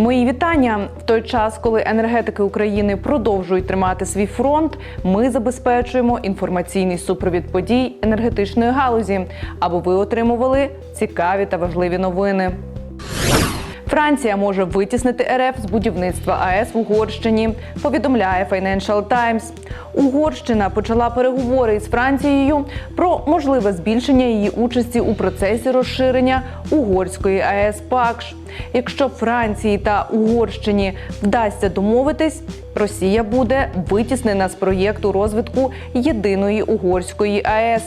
Мої вітання в той час, коли енергетики України продовжують тримати свій фронт. Ми забезпечуємо інформаційний супровід подій енергетичної галузі, аби ви отримували цікаві та важливі новини. Франція може витіснити РФ з будівництва АЕС в Угорщині. Повідомляє Financial Times. Угорщина почала переговори із Францією про можливе збільшення її участі у процесі розширення угорської АЕС ПАКШ. Якщо Франції та Угорщині вдасться домовитись, Росія буде витіснена з проєкту розвитку єдиної угорської АЕС.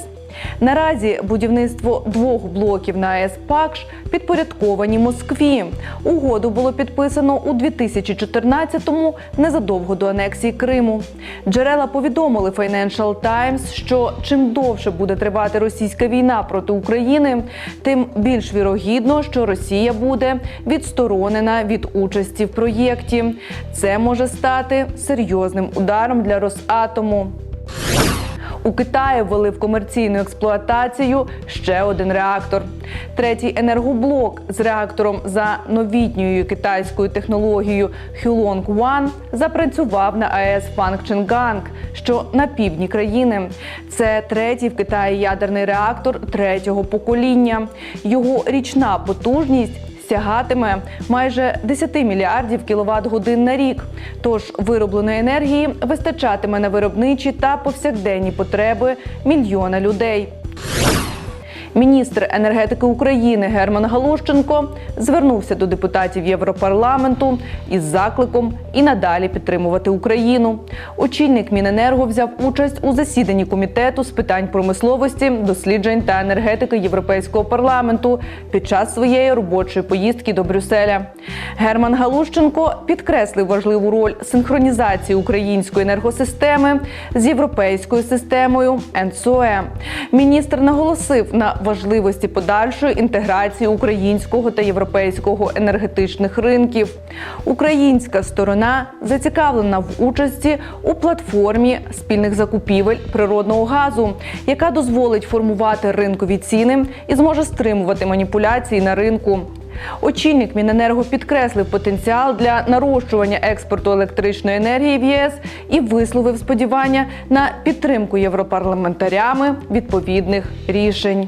Наразі будівництво двох блоків на АЕС ПАКШ підпорядковані Москві. Угоду було підписано у 2014-му, незадовго до анексії Криму. Джерела повідомили Financial Times, що чим довше буде тривати російська війна проти України, тим більш вірогідно, що Росія буде відсторонена від участі в проєкті. Це може стати серйозним ударом для Росатому. У Китаї ввели в комерційну експлуатацію ще один реактор. Третій енергоблок з реактором за новітньою китайською технологією Хюлонг One запрацював на АЕС Фангченганг, що на півдні країни. Це третій в Китаї ядерний реактор третього покоління. Його річна потужність сягатиме майже 10 мільярдів кіловат годин на рік. Тож виробленої енергії вистачатиме на виробничі та повсякденні потреби мільйона людей. Міністр енергетики України Герман Галущенко звернувся до депутатів Європарламенту із закликом і надалі підтримувати Україну. Очільник Міненерго взяв участь у засіданні комітету з питань промисловості, досліджень та енергетики Європейського парламенту під час своєї робочої поїздки до Брюсселя. Герман Галущенко підкреслив важливу роль синхронізації української енергосистеми з європейською системою ЕНСОЕ. Міністр наголосив на важливості подальшої інтеграції українського та європейського енергетичних ринків. Українська сторона зацікавлена в участі у платформі спільних закупівель природного газу, яка дозволить формувати ринкові ціни і зможе стримувати маніпуляції на ринку. Очільник Міненерго підкреслив потенціал для нарощування експорту електричної енергії в ЄС і висловив сподівання на підтримку європарламентарями відповідних рішень.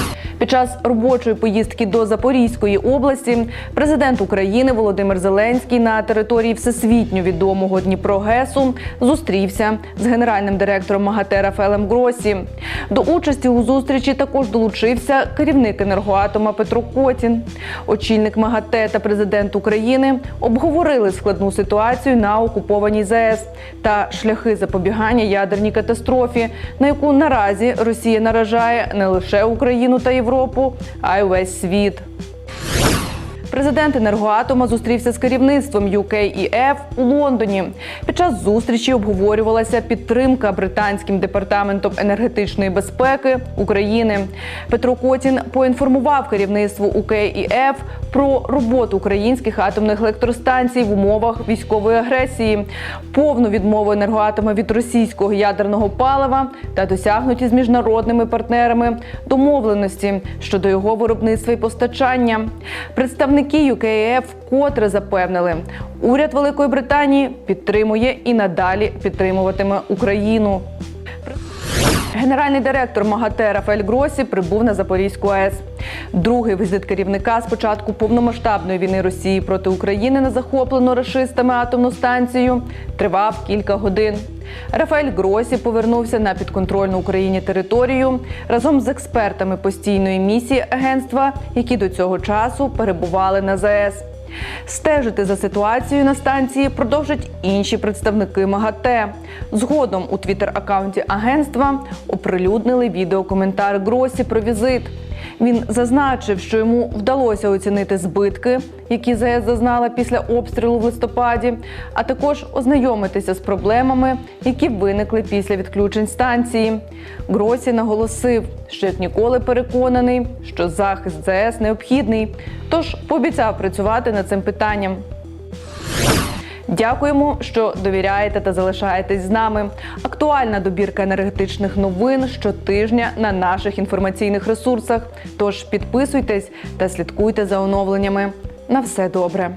Під час робочої поїздки до Запорізької області президент України Володимир Зеленський на території всесвітньо відомого Дніпрогесу зустрівся з генеральним директором МАГАТЕ Рафаелем Гросі. До участі у зустрічі також долучився керівник енергоатома Петро Котін. Очільник МАГАТЕ та президент України обговорили складну ситуацію на окупованій ЗАЕС та шляхи запобігання ядерній катастрофі, на яку наразі Росія наражає не лише Україну та Європу. Європу, а й увесь світ. Президент енергоатома зустрівся з керівництвом UKEF у Лондоні. Під час зустрічі обговорювалася підтримка британським департаментом енергетичної безпеки України. Петро Котін поінформував керівництво UKEF про роботу українських атомних електростанцій в умовах військової агресії, повну відмову енергоатома від російського ядерного палива та досягнуті з міжнародними партнерами домовленості щодо його виробництва і постачання. Представники ЮКФ вкотре запевнили, уряд Великої Британії підтримує і надалі підтримуватиме Україну. Генеральний директор МАГАТЕ Рафаель Гросі прибув на Запорізьку АЕС. Другий візит керівника з початку повномасштабної війни Росії проти України на захоплену рашистами атомну станцію тривав кілька годин. Рафаель Гросі повернувся на підконтрольну Україні територію разом з експертами постійної місії агентства, які до цього часу перебували на ЗАЕС. Стежити за ситуацією на станції продовжать інші представники МАГАТЕ. Згодом у твіттер-аккаунті агентства оприлюднили відеокоментар Гросі про візит. Він зазначив, що йому вдалося оцінити збитки, які ЗС зазнала після обстрілу в листопаді, а також ознайомитися з проблемами, які виникли після відключень станції. Гросі наголосив, що як ніколи переконаний, що захист ЗАЕС необхідний, тож пообіцяв працювати над цим питанням. Дякуємо, що довіряєте та залишаєтесь з нами. Актуальна добірка енергетичних новин щотижня на наших інформаційних ресурсах. Тож підписуйтесь та слідкуйте за оновленнями. на все добре.